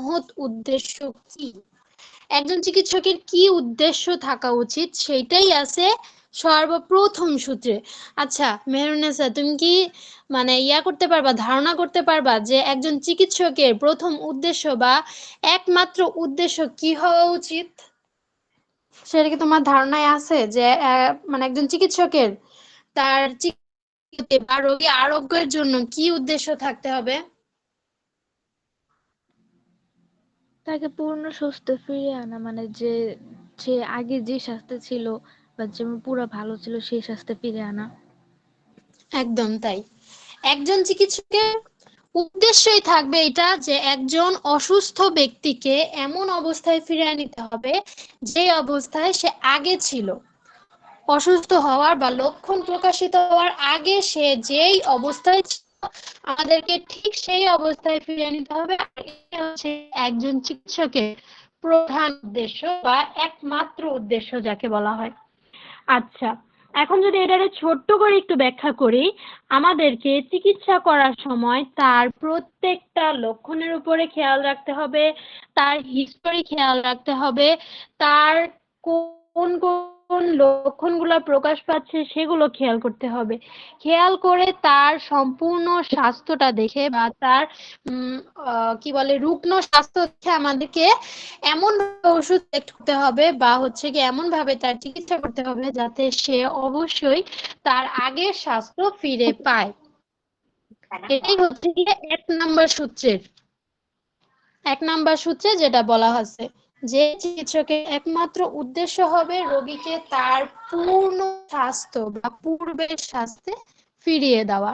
মহৎ উদ্দেশ্য কি? একজন চিকিৎসকের কি উদ্দেশ্য থাকা উচিত সেটাই আছে সর্বপ্রথম সূত্রে। আচ্ছা মেহরুনেসা তুমি কি মানে ইয়া করতে পারবা, ধারণা করতে পারবা যে একজন চিকিৎসকের প্রথম উদ্দেশ্য বা একমাত্র উদ্দেশ্য কি হওয়া উচিত? সেটা কি তোমার ধারণায় আছে যে মানে একজন চিকিৎসকের তার বা রোগী আরোগ্যের জন্য কি উদ্দেশ্য থাকতে হবে? তাকে পূর্ণ সুস্থ ফিরিয়ে আনা মানে যে, সে আগে যে স্বাস্থ্যে ছিল বা যেমন পুরো ভালো ছিল সেই স্বাস্থ্যে ফিরে আনা। একদম তাই। একজন চিকিৎসকের উদ্দেশ্যই থাকবে এটা যে, একজন অসুস্থ ব্যক্তিকে এমন অবস্থায় ফিরিয়ে নিতে হবে, যে অবস্থায় সে আগে ছিল। অসুস্থ হওয়ার বা লক্ষণ প্রকাশিত হওয়ার আগে সে যেই অবস্থায় আমাদেরকে ঠিক সেই অবস্থায় ফিরিয়ে নিতে হবে। হচ্ছে একজন চিকিৎসকের প্রধান উদ্দেশ্য বা একমাত্র উদ্দেশ্য যাকে বলা হয়। আচ্ছা এখন যদি এটারে ছোট্ট করে একটু ব্যাখ্যা করি, আমাদেরকে চিকিৎসা করার সময় তার প্রত্যেকটা লক্ষণের উপরে খেয়াল রাখতে হবে, তার হিস্টোরি খেয়াল রাখতে হবে, তার কোন লক্ষণগুলো প্রকাশ পাচ্ছে, সেগুলো খেয়াল করতে হবে। খেয়াল করে তার সম্পূর্ণ স্বাস্থ্যটা দেখে বা তার কি বলে, রুগ্ন স্বাস্থ্য দেখে আমাদেরকে এমন ওষুধ select করতে হবে বা হচ্ছে কি এমন ভাবে তার চিকিৎসা করতে হবে যাতে সে অবশ্যই তার আগের স্বাস্থ্য ফিরে পায়। এটাই হচ্ছে গিয়ে এক নাম্বার সূত্রের, এক নাম্বার সূত্রে যেটা বলা হচ্ছে। যে চিকিৎসকের একমাত্র উদ্দেশ্য হবে রোগীকে তার পূর্ণ স্বাস্থ্য বা পূর্বের স্বাস্থ্যে ফিরিয়ে দেওয়া।